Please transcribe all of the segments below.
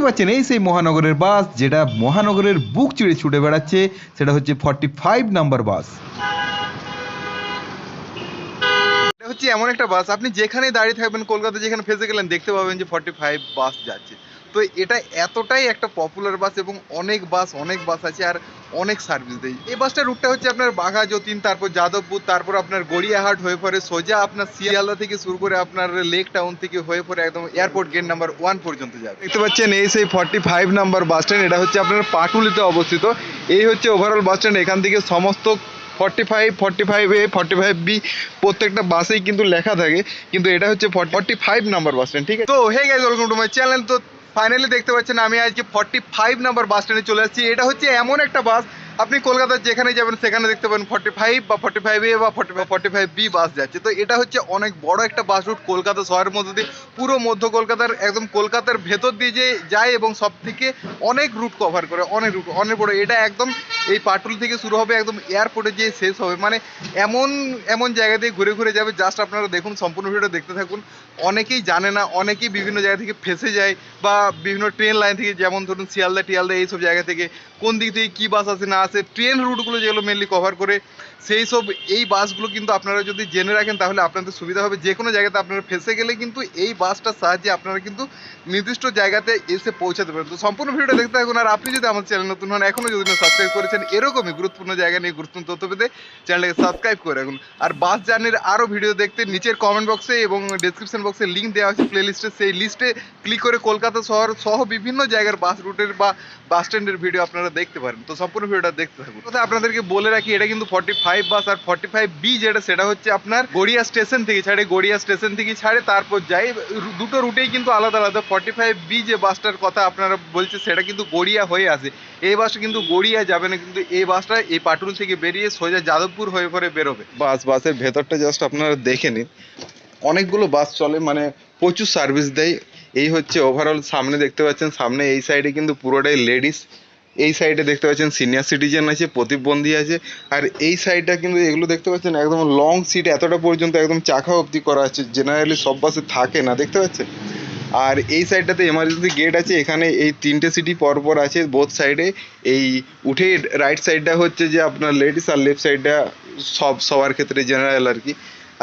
দেখতে পাচ্ছেন, এই সেই মহানগরের বাস যেটা মহানগরের বুক চিড়ে ছুটে বেড়াচ্ছে, সেটা হচ্ছে ফর্টি ফাইভ নাম্বার বাস। এটা হচ্ছে এমন একটা বাস, আপনি যেখানে দাঁড়িয়ে থাকবেন, কলকাতা যেখানে ফেসে গেলেন, দেখতে পাবেন যে ফর্টি ফাইভ বাস যাচ্ছে। তো এটা এতটাই একটা পপুলার বাস এবং অনেক বাস অনেক বাস আছে আর অনেক সার্ভিস দেয়। এই বাসটার রুটটা হচ্ছে আপনার বাঘা, যতীন, তারপর যাদবপুর, তারপর আপনার গড়িয়াহাট হয়ে পড়ে সোজা আপনার শিয়ালদা থেকে শুরু করে আপনার লেক টাউন থেকে হয়ে পড়ে একদম এয়ারপোর্ট গেট নাম্বার ওয়ান পর্যন্ত যাবে। দেখতে পাচ্ছেন এই সেই forty five number bus stand এটা হচ্ছে আপনার পাটুলিতে অবস্থিত। এই হচ্ছে ওভারঅল বাস স্ট্যান্ড এখান থেকে সমস্ত forty five forty five A forty five B প্রত্যেকটা বাসেই কিন্তু লেখা থাকে। কিন্তু এটা হচ্ছে forty five number bus stand ঠিক আছে? তো hey guys welcome to my channel তো ফাইনালি দেখতে পাচ্ছেন আমি আজকে ফর্টি ফাইভ নাম্বার বাস স্ট্যান্ডে চলে আসছি। এটা হচ্ছে এমন একটা বাস আপনি কলকাতার যেখানে যাবেন, সেখানে দেখতে পাবেন ফর্টি ফাইভ বা ফর্টি ফাইভ এ বা forty forty five B bus যাচ্ছে। তো এটা হচ্ছে অনেক বড় একটা বাস রুট কলকাতা শহরের মধ্যে দিয়ে, পুরো মধ্য কলকাতার, একদম কলকাতার ভেতর দিয়ে যে যায় এবং সব থেকে অনেক রুট কভার করে, অনেক রুট অনেক বড়। এটা একদম এই পাটুল থেকে শুরু হবে, একদম এয়ারপোর্টে যেয়ে শেষ হবে। মানে এমন এমন জায়গা দিয়ে ঘুরে ঘুরে যাবে জাস্ট আপনারা দেখুন, সম্পূর্ণ ভিডিও দেখতে থাকুন। অনেকেই জানে না, অনেকেই বিভিন্ন জায়গা থেকে ফেসে যায় বা বিভিন্ন ট্রেন লাইন থেকে, যেমন ধরুন শিয়ালদা, টিয়ালদা, এইসব জায়গা থেকে কোন দিক থেকে কী বাস আসে না আসে ট্রেন রুটগুলো যেগুলো মেনলি কভার করে, সেই সব এই বাসগুলো কিন্তু আপনারা যদি জেনে রাখেন, তাহলে আপনাদের সুবিধা হবে। যে কোনো জায়গাতে আপনারা ফেসে গেলে কিন্তু এই বাসটার সাহায্যে আপনারা কিন্তু নির্দিষ্ট জায়গাতে এসে পৌঁছাতে পারেন তো সম্পূর্ণ ভিডিওটা দেখতে থাকুন, আর আপনি যদি আমার চ্যানেল নতুন হন এখনও যদি না সাবস্ক্রাইব করেছেন, এরকমই গুরুত্বপূর্ণ জায়গা নিয়ে গুরুত্বপূর্ণ তথ্য পেতে চ্যানেলটাকে সাবস্ক্রাইব করে রাখুন। আর বাস জার্নির আরও ভিডিও দেখতে নিচের কমেন্ট বক্সে এবং ডেসক্রিপশন বক্সে লিঙ্ক দেওয়া আছে প্লে লিস্টে সেই লিস্টে ক্লিক করে কলকাতা শহর সহ বিভিন্ন জায়গার বাস রুটের বা বাস স্ট্যান্ডের ভিডিও আপনারা দেখতে পারেন। তো সম্পূর্ণ ভিডিওটা দেখতে থাকুন। কথা আপনাদেরকে বলে রাখি, এটা কিন্তু ফর্টি ফাইভ বাস আর ফর্টি ফাইভ বি যেটা সেটা হচ্ছে আপনার গড়িয়া স্টেশন থেকে ছাড়ে, গড়িয়া স্টেশন থেকে ছাড়ে, তারপর রু- দুটো রুটেই কিন্তু আলাদা আলাদা। ফর্টি ফাইভ বি যে বাসটার কথা আপনারা বলছে, সেটা কিন্তু গড়িয়া হয়ে আসে। এই বাসটা কিন্তু গড়িয়া যাবে না, কিন্তু এই বাসটা এই পাটুল থেকে বেরিয়ে সোজা যাদবপুর হয়ে পরে বেরোবে। বাস বাসের ভেতরটা জাস্ট আপনারা দেখে নিন। অনেকগুলো বাস চলে মানে প্রচুর সার্ভিস দেয়। এই হচ্ছে ওভারঅল সামনে দেখতে পাচ্ছেন, সামনে এই সাইডে কিন্তু পুরোটাই লেডিস এই সাইডে দেখতে পাচ্ছেন সিনিয়র সিটিজেন আছে প্রতিবন্ধী আছে। আর এই সাইডটা কিন্তু এগুলো দেখতে পাচ্ছেন একদম লং সিট এতটা পর্যন্ত একদম চাকা অবধি করা আছে জেনারেলি সব বাসে থাকে না, দেখতে পাচ্ছেন? আর এই সাইডটাতে এমার্জেন্সি গেট আছে, এখানে এই তিনটে সিটি পরপর আছে বোথ সাইডে এই উঠে রাইট সাইডটা হচ্ছে যে আপনার লেডিস আর লেফট সাইডটা সব, সবার ক্ষেত্রে জেনারেল আর কি।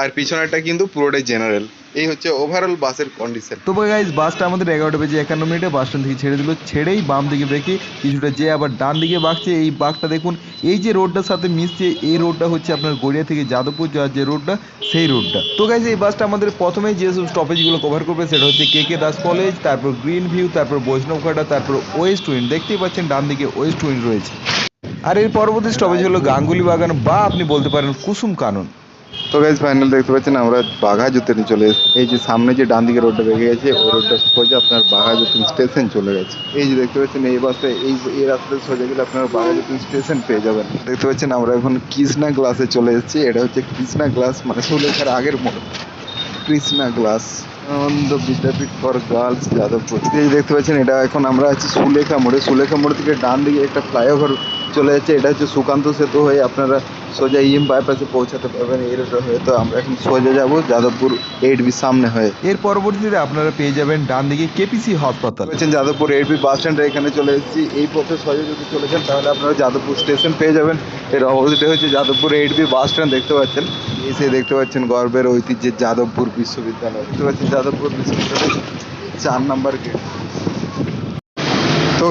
আর পিছনেরটা কিন্তু পুরোটাই জেনারেল এই হচ্ছে ওভারঅল বাসের কন্ডিশন তো গাইজ বাসটা আমাদের এগারোটা বেজে একান্ন মিনিটে বাস স্ট্যান্ড থেকে ছেড়ে দিল। ছেড়েই বাম দিকে বেঁকে কিছুটা যে আবার ডান দিকে বাঁকছে এই বাঘটা দেখুন, এই যে রোডটার সাথে মিশছে, এই রোডটা হচ্ছে আপনার গড়িয়া থেকে যাদবপুর যাওয়ার যে রোডটা সেই রোডটা তো গাইজ এই বাসটা আমাদের প্রথমেই যেসব স্টপেজগুলো কভার করবে, সেটা হচ্ছে কে কে দাস কলেজ তারপর গ্রিন ভিউ তারপর বৈষ্ণবঘাটা তারপর ওয়েস্ট উইন্ড দেখতেই পাচ্ছেন, ডান দিকে ওয়েস্ট উইন্ড রয়েছে। আর এর পরবর্তী স্টপেজ হলো গাঙ্গুলি বাগান বা আপনি বলতে পারেন কুসুম কানন তো গাইজ ফাইনাল দেখতে পাচ্ছেন, আমরা বাঘা যতীনে চলে এসেছি। এই যে সামনে যে ডান দিকে রোডটা বেরিয়ে গেছে, ওই রোডটা সোজা আপনার বাঘা যতীন স্টেশন চলে গেছে। এই যে দেখতে পাচ্ছেন, এই বাসটা এই এই রাস্তাতে সোজা গেলে আপনারা বাঘা যতীন স্টেশন পেয়ে যাবেন। দেখতে পাচ্ছেন, আমরা এখন কৃষ্ণা গ্লাসে চলে এসেছি। এটা হচ্ছে কৃষ্ণা গ্লাস মানে সুলেখার আগের মোড় Krishna Glass Ananda Vidyapith for girls Jadavpur. এই দেখতে পাচ্ছেন, এটা এখন আমরা আছি সুলেখা মোড়ে। সুলেখা মোড় থেকে ডান দিকে একটা ফ্লাইওভার চলে যাচ্ছে। এটা হচ্ছে সুকান্ত সেতু হয়ে আপনারা সোজা ইএম বাইপাসে পৌঁছাতে পারবেন এই রোডে হয়ে। তো আমরা এখন সোজা যাব যাদবপুর এইট বি সামনে হয়ে। এর পরবর্তীতে আপনারা পেয়ে যাবেন ডান দিকে কেপিসি হাসপাতাল। বলছেন যাদবপুর এইট বি বাস স্ট্যান্ডে এখানে চলে এসেছি। এই পথে সোজা যদি চলে যান তাহলে আপনারা যাদবপুর স্টেশন পেয়ে যাবেন। এর অপোজিটে হচ্ছে Jadavpur eight B bus stand দেখতে পাচ্ছেন। এসে দেখতে পাচ্ছেন গর্বের ঐতিহ্যের যাদবপুর বিশ্ববিদ্যালয়। দেখতে পাচ্ছেন যাদবপুর বিশ্ববিদ্যালয় চার নাম্বার গেট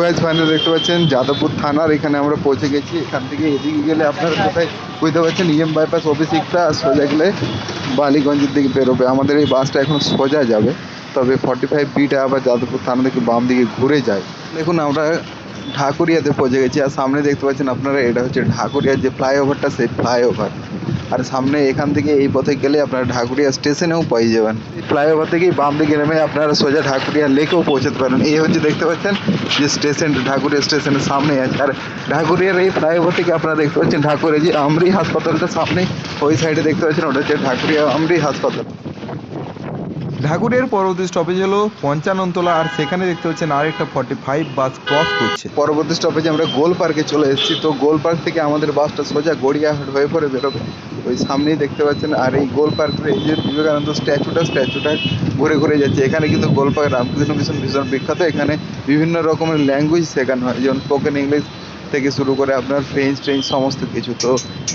গাইজ ফাইনাল দেখতে পাচ্ছেন, যাদবপুর থানার এখানে আমরা পৌঁছে গেছি। এখান থেকে এদিকে গেলে আপনারা কোথায় বুঝতে পারছেন ইএম বাইপাস অফিস একটা আর সোজা গেলে বালিগঞ্জের দিকে বেরোবে। আমাদের এই বাসটা এখন সোজা যাবে, তবে ফর্টি ফাইভ বিটা আবার যাদবপুর থানা থেকে বাম দিকে ঘুরে যায়। দেখুন, আমরা ঢাকুরিয়াতে পৌঁছে গেছি, আর সামনে দেখতে পাচ্ছেন আপনারা, এটা হচ্ছে ঢাকুরিয়ার যে ফ্লাইওভারটা সেই ফ্লাইওভার আর সামনে এখান থেকে এই পথে গেলে আপনারা ঢাকুরিয়া স্টেশনেও পেয়ে যাবেন। ফ্লাইওভার থেকেই বাম দিকে নেমে আপনারা সোজা ঢাকুরিয়া লেকেও পৌঁছাতে পারেন এই হচ্ছে দেখতে পাচ্ছেন যে স্টেশন, ঢাকুরিয়া স্টেশনের সামনে। আছে আর ঢাকুরিয়ার এই ফ্লাইওভার থেকে আপনারা দেখতে পাচ্ছেন ঢাকুরিয়া যে আমরি হাসপাতালটা সামনে, ওই সাইডে দেখতে পাচ্ছেন, ওটা হচ্ছে ঢাকুরিয়া আমরি হাসপাতাল। ঢাকুরের পরবর্তী স্টপেজ হলো পঞ্চাননতলা আর সেখানে দেখতে পাচ্ছেন আরেকটা ফর্টি ফাইভ বাস ক্রস করছে। পরবর্তী স্টপেজে আমরা গোল পার্কে চলে এসেছি। তো গোল পার্ক থেকে আমাদের বাসটা সোজা গড়িয়াহাট হয়ে পরে বেরোবে। ওই সামনেই দেখতে পাচ্ছেন আর এই গোল পার্কের এই যে বিবেকানন্দ স্ট্যাচুটা স্ট্যাচুটা ঘুরে ঘুরে যাচ্ছে। এখানে কিন্তু গোল পার্ক রামকৃষ্ণ মিশন ভীষণ বিখ্যাত। এখানে বিভিন্ন রকমের ল্যাঙ্গুয়েজ শেখানো হয়। যেমন স্পোকেন ইংলিশ থেকে শুরু করে আপনার ফ্রেঞ্চ ট্রেঞ্চ সমস্ত কিছু। তো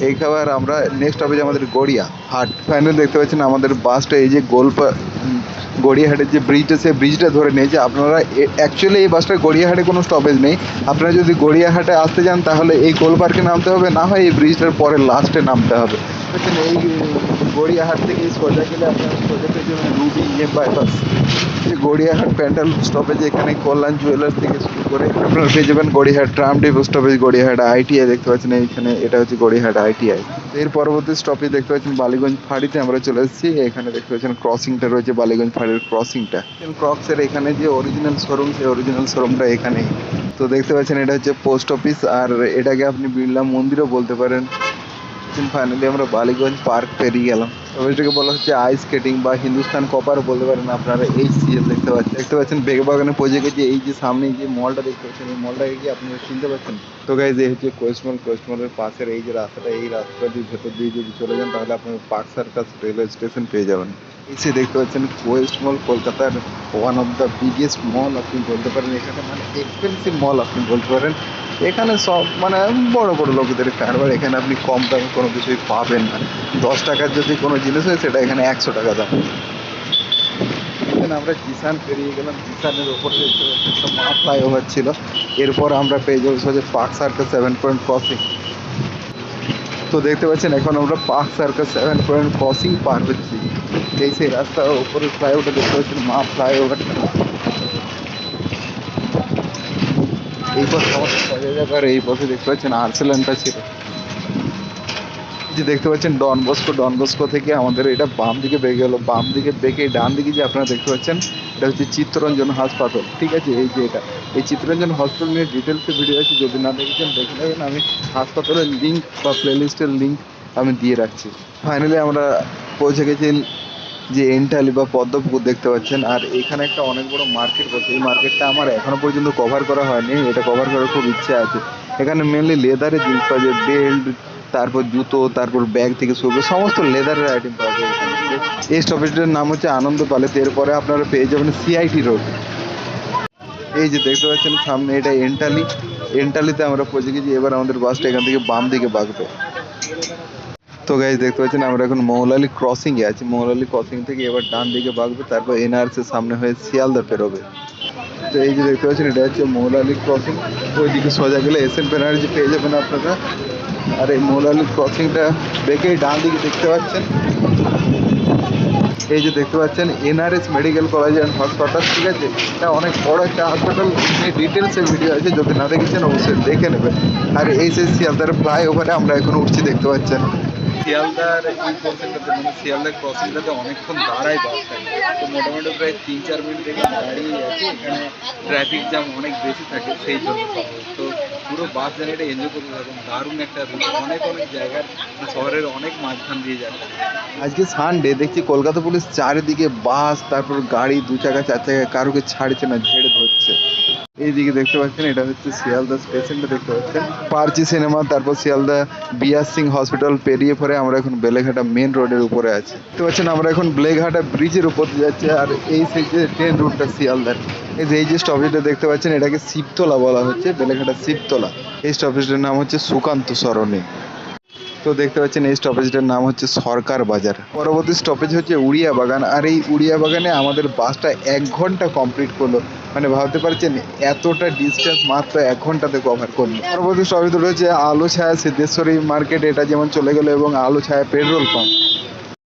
এই খাবার আমরা নেক্সট হবে যে আমাদের গড়িয়া হাট। ফাইনাল দেখতে পাচ্ছেন আমাদের বাসটা এই যে গোলপা গড়িয়াহাটের যে ব্রিজটা আছে ব্রিজটা ধরে নিয়েছে আপনারা অ্যাকচুয়ালি এই বাসটা গড়িয়াহাটে কোনো স্টপেজ নেই। আপনারা যদি গড়িয়াহাটে আসতে যান তাহলে এই গোল পার্কে নামতে হবে না হয় এই ব্রিজটার পরে লাস্টে নামতে হবে। দেখছেন এই গড়িয়াহাট থেকে সোজা গেলে আপনারা সোজা পেয়ে যাবেন রুবি ইয়ে বাইপাস এই গড়িয়াহাট প্যান্ডেল স্টপেজ এখানে কল্যাণ জুয়েলার্স থেকে শুরু করে। আপনারা পেয়ে যাবেন Gariahat tram depot stoppage Gariahat ITI দেখতে পাচ্ছেন, এইখানে এটা হচ্ছে গড়িয়াহাট আইটিআই এর পরবর্তী স্টপেজ দেখতে পাচ্ছেন বালিগঞ্জ ফাঁড়িতে আমরা চলে এসেছি। এখানে দেখতে পাচ্ছেন ক্রসিংটা রয়েছে, বালিগঞ্জ ফাঁড়ির ক্রসিংটা ক্রক্সের এখানে যে অরিজিনাল শোরুম সেই অরিজিনাল শোরুমটা এখানেই। তো দেখতে পাচ্ছেন এটা হচ্ছে পোস্ট অফিস আর এটাকে আপনি বিড়লা মন্দিরও বলতে পারেন। ফাইনালি আমরা বালিগঞ্জ পার্ক পেরিয়ে গেলাম। তবে এটাকে বলা হচ্ছে আইস স্কেটিং বা হিন্দুস্তান কপার বলতে পারেন আপনারা এই সিএল দেখতে পাচ্ছেন। দেখতে পাচ্ছেন বেগবাগানে পৌঁছে গেছে এই যে সামনে যে মলটা দেখতে পাচ্ছেন, এই মলটাকে কি আপনারা চিনতে পারছেন? তো গাইজ এই হচ্ছে কোয়েস্ট মল কোয়েস্ট মলের পাশের এই যে রাস্তাটা, এই রাস্তাটা দিয়ে ভেতর দিয়ে যদি চলে যান, তাহলে আপনার পার্ক সার্কাস রেলওয়ে স্টেশন পেয়ে যাবেন। এসে দেখতে পাচ্ছেন কোয়েস্ট মল, কলকাতার one of the biggest mall আপনি বলতে পারেন। এখানে মানে এক্সপেন্সিভ মল আপনি বলতে পারেন। এখানে সব মানে বড় বড় লোকেদের কারবার এখানে আপনি কম দামে কোনো কিছুই পাবেন না। দশ টাকার যদি কোনো জিনিস হয়, সেটা এখানে একশো টাকা দাম। আমরা জিসান পেরিয়ে গেলাম। জিসানের ওপর মা ফ্লাইওভার ছিল। এরপর আমরা পেয়ে যাব সোজা Park Circus seven point crossing তো দেখতে পাচ্ছেন, এখন আমরা Park Circus seven point crossing পার হচ্ছি। এই সেই রাস্তার ওপরে ফ্লাইওভারটা দেখতে পাচ্ছেন, মা ফ্লাইওভারটা। এই পথে আমাদের সোজা যাবে আর এই পথে দেখতে পাচ্ছেন, আর্সেলানটা ছিল। এই যে দেখতে পাচ্ছেন ডন বস্কো ডন বস্কো থেকে আমাদের এটা বাম দিকে বেঁকে গেলো বাম দিকে বেঁকে ডান দিকে যে আপনারা দেখতে পাচ্ছেন, এটা হচ্ছে চিত্তরঞ্জন হাসপাতাল। ঠিক আছে? এই যে এটা। এই চিত্তরঞ্জন হসপিটাল নিয়ে ডিটেলসে ভিডিও আছে, যদি না দেখেছেন, দেখে নেবেন। আমি হাসপাতালের লিঙ্ক বা প্লেলিস্টের লিঙ্ক আমি দিয়ে রাখছি। ফাইনালি আমরা পৌঁছে গেছি যে এন্টালি বা পদ্মপুকুর দেখতে পাচ্ছেন। আর এখানে একটা অনেক বড় মার্কেট বসে এই মার্কেটটা আমার এখনও পর্যন্ত কভার করা হয়নি। এটা কভার করার খুব ইচ্ছে আছে। এখানে মেনলি লেদারের জিনিস পাওয়া যায় বেল্ট তারপর জুতো, তারপর ব্যাগ থেকে শুরু করে সমস্ত লেদারের আইটেম পাওয়া যায় এই স্টপেজটার নাম হচ্ছে আনন্দ পালেতে এরপরে আপনারা পেয়ে যাবেন সিআইটি রোড এই যে দেখতে পাচ্ছেন সামনে এটা এন্টালি এন্টালিতে আমরা পৌঁছে গেছি, এবার আমাদের বাসটা এখান থেকে বাম দিকে বাঁকবে। তো গাইজ দেখতে পাচ্ছেন আমরা এখন মৌলালি ক্রসিং এ আছি। মৌলালি ক্রসিং থেকে এবার ডান দিকে বাঁকবে, তারপর এনআরসি এর সামনে হয়ে শিয়ালদা পেরোবে তো এই যে দেখতে পাচ্ছেন, এটা হচ্ছে মৌলালি ক্রসিং ওইদিকে সোজা গেলে এস এন ব্যানার্জি পেয়ে যাবেন আপনারা। আর এই মৌলালি ক্রসিংটা বেঁকেই ডান দিকে দেখতে পাচ্ছেন। এই যে দেখতে পাচ্ছেন, এনআরএস মেডিকেল কলেজ অ্যান্ড হাসপাতাল, ঠিক আছে? এটা অনেক বড় একটা হাসপাতাল নিয়ে ডিটেলসের ভিডিও আছে, যদি না দেখেছেন, অবশ্যই দেখে নেবেন। আর এই সেই শিয়ালদার ফ্লাইওভারে আমরা এখন উঠছি, দেখতে পাচ্ছেন। শিয়ালদার এই পোর্শনটাতে মানে শিয়ালদার ক্রসিংটাতে অনেকক্ষণ দাঁড়ায় বাসটা তো মোটামুটি প্রায় তিন, চার মিনিট থেকে দাঁড়িয়ে আছে, এখানে ট্রাফিক জ্যাম অনেক বেশি থাকে, সেই জন্য। তো পুরো বাস জার্নিটা এনজয় করতে থাকুন। দারুণ একটা রুট অনেক অনেক জায়গার শহরের অনেক মাঝখান দিয়ে যাচ্ছে। আজকে সানডে দেখছি কলকাতা পুলিশ চারিদিকে বাস, তারপর গাড়ি, দু চাকা, চার চাকা, কারোকে ছাড়ছে না, ঝেড়ে ধরছে। এইদিকে দেখতে পাচ্ছেন, এটা হচ্ছে শিয়ালদা স্টেশনটা দেখতে পাচ্ছেন। পার্চি সিনেমা, তারপর শিয়ালদা বিয়ার সিং হসপিটাল পেরিয়ে পরে আমরা এখন বেলেঘাটা মেন রোডের উপরে আছি। দেখতে পাচ্ছেন, আমরা এখন বেলেঘাটা ব্রিজের উপর যাচ্ছি, আর এই যে ট্রেন রুটটা শিয়ালদার। এই যে এই যে স্টপেজটা দেখতে পাচ্ছেন, এটাকে শিবতলা বলা হচ্ছে, বেলেঘাটা শিবতলা। এই স্টপেজটার নাম হচ্ছে সুকান্ত সরণি। তো দেখতে পাচ্ছেন এই স্টপেজটার নাম হচ্ছে সরকার বাজার। পরবর্তী স্টপেজ হচ্ছে উড়িয়া বাগান। আর এই উড়িয়া বাগানে আমাদের বাসটা এক ঘণ্টা কমপ্লিট করল। মানে ভাবতে পারছেন, এতটা ডিস্টেন্স মাত্র এক ঘন্টাতে কভার করল। পরবর্তী স্টপেজ রয়েছে আলো ছায়া সিদ্ধেশ্বরী মার্কেট এটা যেমন চলে গেলো এবং আলো ছায়া পেট্রোল পাম্প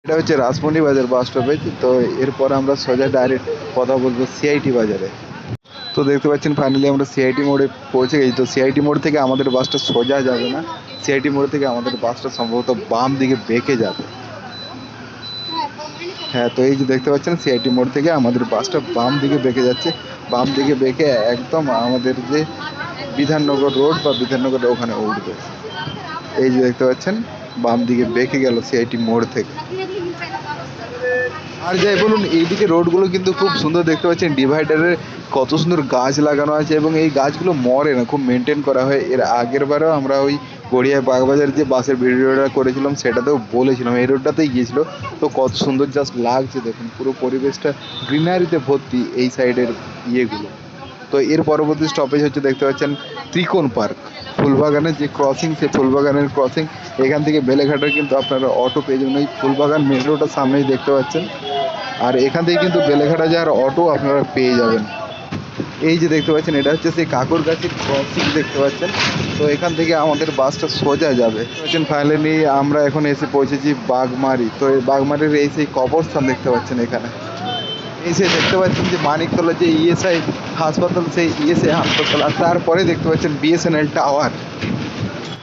এটা হচ্ছে রাসমন্ডি বাজার বাস স্টপেজ তো এরপর আমরা সোজা ডাইরেক্ট কথা বলব সিআইটি বাজারে। তো দেখতে পাচ্ছেন ফাইনালি আমরা সিআইটি মোড়ে পৌঁছে গেছি। তো সিআইটি মোড় থেকে আমাদের বাসটা সোজা যাবে না। সিআইটি মোড় থেকে আমাদের বাসটা সম্ভবত বাম দিকে বেঁকে যাবে। হ্যাঁ তো এই যে দেখতে পাচ্ছেন সিআইটি মোড় থেকে আমাদের বাসটা বাম দিকে বেঁকে যাচ্ছে। বাম দিকে বেঁকে একদম আমাদের যে বিধাননগর রোড বা বিধাননগর ওখানে উঠবে। এই যে দেখতে পাচ্ছেন, বাম দিকে বেঁকে গেল সিআইটি মোড় থেকে। আর যাই বলুন, এইদিকে রোডগুলো কিন্তু খুব সুন্দর দেখতে পাচ্ছেন। ডিভাইডারের কত সুন্দর গাছ লাগানো আছে এবং এই গাছগুলো মরে না, খুব মেনটেন করা হয়। এর আগের বারও আমরা ওই গড়িয়ায় বাগবাজার যে বাসের ভিডিওটা করেছিলাম, সেটাতেও বলেছিলাম। এই রোডটাতেই গিয়েছিল। তো কত সুন্দর জাস্ট লাগছে দেখুন, পুরো পরিবেশটা গ্রিনারিতে ভর্তি এই সাইডের ইয়েগুলো। তো এর পরবর্তী স্টপেজ হচ্ছে, দেখতে পাচ্ছেন, ত্রিকোণ পার্ক। ফুলবাগানের যে ক্রসিং সে ফুলবাগানের ক্রসিং এখান থেকে বেলেঘাটার কিন্তু আপনারা অটো পেয়ে যাবেন। ওই ফুলবাগান মেন রোডের সামনেই দেখতে পাচ্ছেন। আর এখান থেকে কিন্তু বেলেঘাটা যাওয়ার অটো আপনারা পেয়ে যাবেন। এই যে দেখতে পাচ্ছেন, এটা হচ্ছে সেই কাকর গাছের ক্রসিং দেখতে পাচ্ছেন। তো এখান থেকে আমাদের বাসটা সোজা যাবে। পাচ্ছেন ফাইনালি আমরা এখন এসে পৌঁছেছি বাগমারি। তো এই বাগমারির এই সেই কবরস্থান দেখতে পাচ্ছেন এখানে। এই সে দেখতে পাচ্ছেন যে মানিকতলা যে ইএসআই হাসপাতাল, সেই ইএসআই হাসপাতাল, আর তারপরে দেখতে পাচ্ছেন বিএসএনএল টাওয়ার।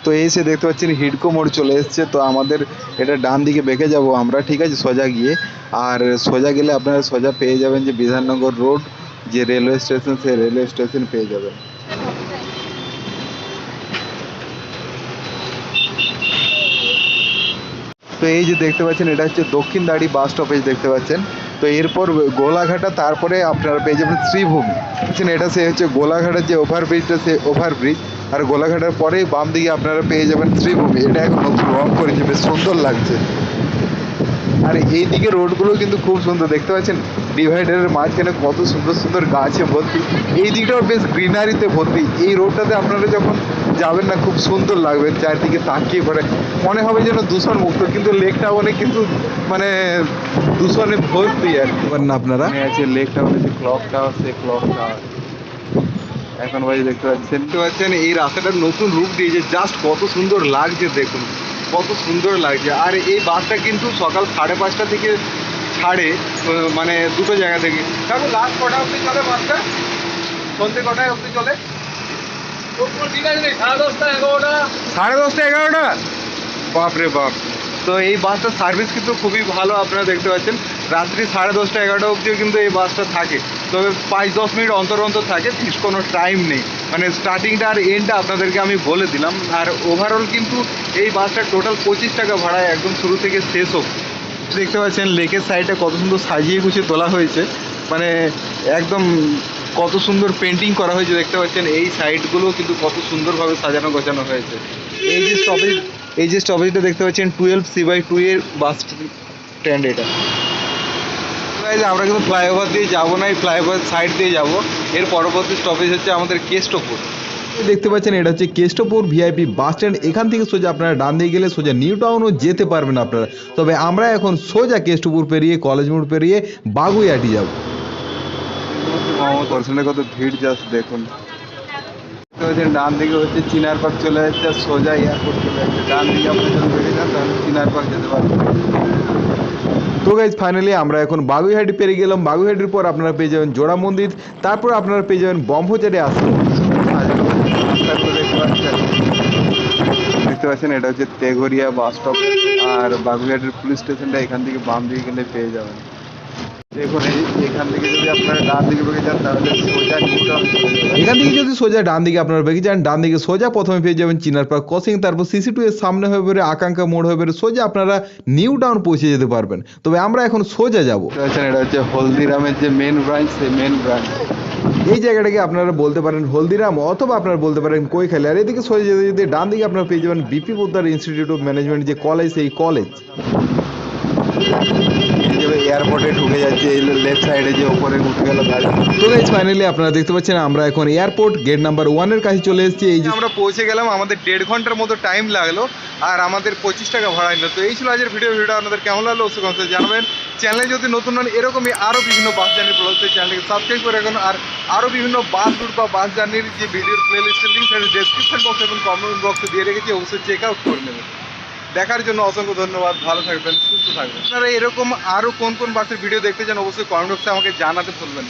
তো এসে দেখতে পাচ্ছেন হিডকো মোড় চলে এসছে। তো আমাদের এটা ডান দিকে বেঁকে যাব আমরা, ঠিক আছে? সোজা গিয়ে। আর সোজা গেলে আপনারা সোজা পেয়ে যাবেন যে বিধাননগর রোড, যে রেলওয়ে স্টেশন, সেই রেলওয়ে স্টেশন পেয়ে যাবেন। তো এই যে দেখতে পাচ্ছেন, এটা হচ্ছে দক্ষিণ দাড়ি বাস স্টপেজ দেখতে পাচ্ছেন। তো এরপর গোলাঘাটা, তারপরে আপনারা পেয়ে যাবেন শ্রীভূমি। বুঝছেন? এটা সে হচ্ছে গোলাঘাটের যে ওভারব্রিজটা সে ওভারব্রিজ আর গোলাঘাটের পরেই বাম দিকে আপনারা পেয়ে যাবেন শ্রীভূমি। এটা এখন নতুন রং করেছে, বেশ সুন্দর লাগছে। আর এইদিকে রোডগুলো কিন্তু খুব সুন্দর, দেখতে পাচ্ছেন? ডিভাইডারের মাঝখানে কত সুন্দর সুন্দর গাছে ভর্তি। এই দিকটাও বেশ গ্রিনারিতে ভর্তি। এই রোডটাতে আপনারা যখন যাবেন না খুব সুন্দর লাগবে চারদিকে তাকিয়ে পড়ে। মনে হবে যেন দূষণ মুক্ত কিন্তু লেকটা টাউনে কিন্তু মানে দূষণে ভর্তি আর কি। না আপনারা? আছে লেকটা টাউনে যে ক্লক টাওয়ার সেই ক্লক টাওয়ার এখন ভাই দেখতে পাচ্ছেন। দেখতে পাচ্ছেন এই রাস্তাটার নতুন রূপ দিয়েছে। জাস্ট কত সুন্দর লাগছে দেখুন। কত সুন্দর লাগছে। আর এই বাসটা কিন্তু সকাল সাড়ে পাঁচটা থেকে ছাড়ে মানে দুটো জায়গা থেকে। কাকু লাস্ট কটা অবধি চলে বাসটা সন্ধ্যে কটায় অবধি চলে? সাড়ে দশটা এগারোটা? বাপরে বাপ তো এই বাসটার সার্ভিস কিন্তু খুবই ভালো আপনারা দেখতে পাচ্ছেন। রাত্রি সাড়ে দশটা এগারোটা অবধিও কিন্তু এই বাসটা থাকে। তবে পাঁচ দশ মিনিট অন্তর অন্তর থাকে ফিক্স কোনো টাইম নেই। মানে স্টার্টিংটা আর এন্ডটা আপনাদেরকে আমি বলে দিলাম। আর ওভারঅল কিন্তু এই বাসটা টোটাল পঁচিশ টাকা ভাড়ায় একদম শুরু থেকে শেষ অবধি। দেখতে পাচ্ছেন, লেকের সাইডে কত সুন্দর সাজিয়ে গুছিয়ে তোলা হয়েছে। মানে একদম কত সুন্দর পেন্টিং করা হয়েছে, দেখতে পাচ্ছেন, এই সাইডগুলো কিন্তু কত সুন্দরভাবে সাজানো গোছানো হয়েছে। এই যে স্টপেজ এই যে স্টপেজটা দেখতে পাচ্ছেন টুয়েলভ সি বাই টু এর বাস স্ট্যান্ড এটা। আমরা কিন্তু ফ্লাইওভার দিয়ে যাব না, এই ফ্লাইওভার সাইড দিয়ে যাব। এর পরবর্তী স্টপেজ হচ্ছে আমাদের কেষ্টপুর। দেখতে পাচ্ছেন এটা হচ্ছে কেষ্টপুর ভিআইপি বাস স্ট্যান্ড। এখান থেকে সোজা আপনারা ডান দিয়ে গেলে সোজা নিউ টাউনও যেতে পারবেন আপনারা। তবে আমরা এখন সোজা কেষ্টপুর পেরিয়ে কলেজ মোড় পেরিয়ে বাগুইয়াটি যাব। পার্সেন্টে কত ভিড় জাস্ট দেখুন। ডান দিকে হচ্ছে চিনার পার্ক চলে যাচ্ছে আর সোজা এয়ারপোর্ট চলে যাচ্ছে। ডান দিকে আপনি যদি বেরিয়ে যান তাহলে চিনার পার্ক যেতে পারবেন তো গাইজ ফাইনালি আমরা এখন বাগুইহাটি পেরিয়ে গেলাম। বাগুইহাটির পর আপনারা পেয়ে যাবেন জোড়া মন্দির তারপর আপনারা পেয়ে যাবেন ব্রহ্মচারী আশ্রম। দেখতে পাচ্ছেন এটা হচ্ছে তেঘরিয়া বাস স্টপ আর বাগুইহাটের পুলিশ স্টেশনটা এখান থেকে বাম দিকে গেলে পেয়ে যাবেন। দেখুন এখান থেকে যদি আপনারা ডান দিকে যান তাহলে সোজা এখান থেকে যদি সোজা ডান দিকে আপনারা বেরিয়ে যান ডান দিকে সোজা প্রথমে পেয়ে যাবেন চিনার পার্ক ক্রসিং তারপর সিসি টু এর সামনে হয়ে বেরোয় আকাঙ্ক্ষা মোড় হয়ে বেরোয় সোজা আপনারা নিউ টাউন পৌঁছে যেতে পারবেন। তবে আমরা এখন সোজা যাব। এটা হচ্ছে হলদিরামের যে মেন ব্রাঞ্চ সেই মেন ব্রাঞ্চ এই জায়গাটাকে আপনারা বলতে পারেন হলদিরাম অথবা আপনারা বলতে পারেন কই কৈখালি। আর এদিকে সরে যেতে যেতে ডান দিকে আপনারা পেয়ে যাবেন BP Poddar Institute of Management যে কলেজ সেই কলেজ এয়ারপোর্টে ঢুকে যাচ্ছে এই লেফট সাইডে যে ওপরে উঠে গেল গাড়ি। তো গাইজ ফাইনালি আপনারা দেখতে পাচ্ছেন আমরা এখন এয়ারপোর্ট গেট নাম্বার ওয়ানের কাছে চলে এসেছি। এই যে আমরা পৌঁছে গেলাম আমাদের দেড় ঘণ্টার মতো টাইম লাগল আর আমাদের পঁচিশ টাকা ভাড়া নিল। তো এই ছিল আজকের ভিডিও ভিডিও আপনাদের কেমন লাগল অবশ্যই জানাবেন। চ্যানেলে যদি নতুন হন, এরকমই আরও বিভিন্ন বাস জার্নি প্রদত্ত চ্যানেলকে সাবস্ক্রাইব করে রাখুন। আর আরও বিভিন্ন বাস রুট বা বাস জার্নির যে ভিডিওর প্লে লিস্টের লিঙ্ক সেটা ডেসক্রিপশন বক্স এবং কমেন্ট বক্সে দিয়ে রেখেছি, অবশ্যই চেক আউট করে নেবেন। দেখার জন্য অসংখ্য ধন্যবাদ, ভালো থাকবেন, সুস্থ থাকবেন। আপনারা এরকম আরও কোন কোন বাসের ভিডিও দেখতে চান, অবশ্যই কমেন্ট বক্সে আমাকে জানাতে ভুলবেন না।